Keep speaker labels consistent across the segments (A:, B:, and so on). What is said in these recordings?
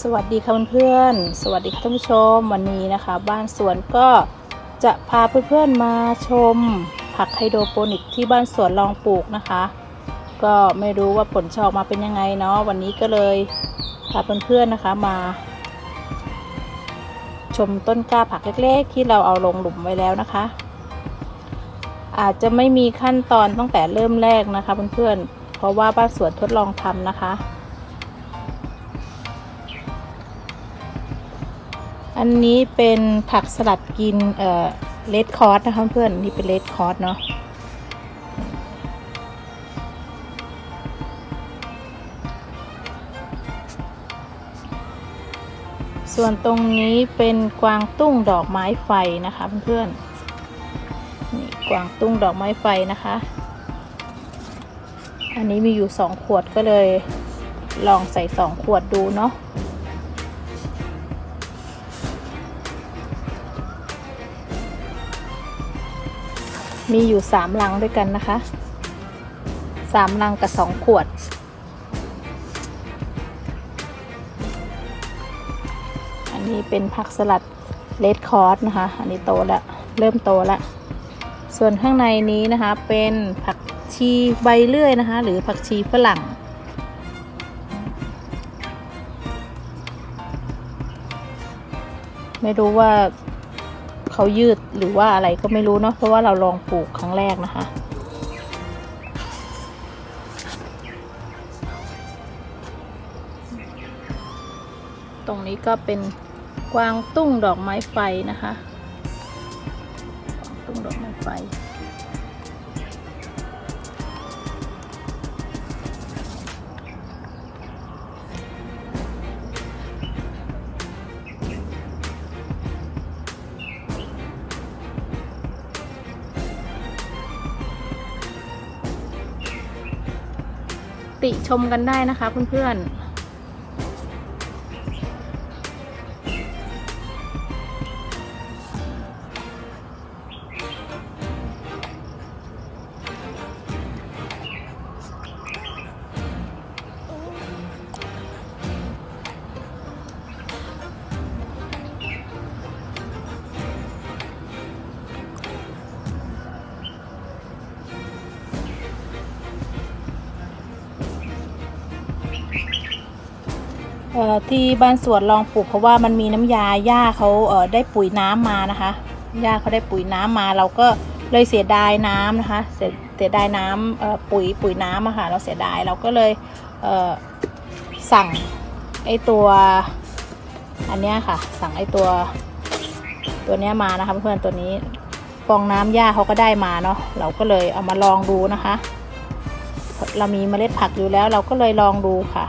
A: สวัสดีค่ะเพื่อนๆ สวัสดีค่ะท่านผู้ชมวันนี้นะคะ บ้านสวนก็จะพาเพื่อนๆมาชมผักไฮโดรโปนิกที่บ้านสวนลองปลูกนะคะ ก็ไม่รู้ว่าผลจะออกมาเป็นยังไงเนาะวันนี้ก็เลยพาเพื่อนๆนะคะมา ชมต้นกล้าผักเล็กๆ ที่เราเอาลงหลุมไว้แล้วนะคะ อาจจะไม่มีขั้นตอนตั้งแต่เริ่มแรกนะคะเพื่อนๆเพราะว่าบ้านสวนทดลองทำนะคะ อันนี้เป็นผักสลัดกินเอ่อเลดคอร์สนะคะเพื่อนนี่เป็นเลดคอร์สเนาะส่วนตรงนี้เป็นกวางตุ้งดอกไม้ไฟนะคะเพื่อนๆนี่กวางตุ้งดอกไม้ไฟนะคะ อันนี้มีอยู่สองขวดก็เลยลองใส่สองขวดดูเนาะ มีอยู่สามลังด้วยกันนะคะสามลังกับสองขวด อันนี้เป็นผักสลัดเลดคอร์สนะคะ อันนี้โตแล้ว เริ่มโตแล้ว ส่วนข้างในนี้นะคะเป็นผักชีใบเลื่อยนะคะ หรือผักชีฝรั่งไม่รู้ว่า เขายืดหรือว่าอะไรก็ไม่รู้เนาะเพราะว่าเราลองปลูกครั้งแรกนะคะ ตรงนี้ก็เป็นกวางตุ้งดอกไม้ไฟนะคะกวางตุ้งดอกไม้ไฟ ติชมกันได้นะคะเพื่อนๆ ที่บ้านสวนลองปลูกเพราะว่ามันมีน้ำยาหญ้าเขาเได้ปุ๋ยน้ำมานะคะหญ้าเขาได้ปุ๋ยน้ำมา เราก็เลยเสียดายน้ำนะคะ เสียเสียดายน้ำเอ่อปุ๋ยปุ๋ยน้ำอะค่ะเราเสียดายเราก็เลยเสั่งไอตัวอันนี้ค่ะ สั่งไอตัวตัวนี้มานะคะเพื่อนตัวนี้ฟองน้ำหญ้าเขาก็ได้มาเนาะเราก็เลยเอามาลองดูนะคะ เรามีเมล็ดผักอยู่แล้วเราก็เลยลองดูค่ะ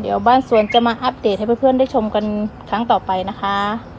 A: เดี๋ยวบ้านสวนจะมาอัปเดตให้เพื่อนๆได้ชมกันครั้งต่อไปนะคะ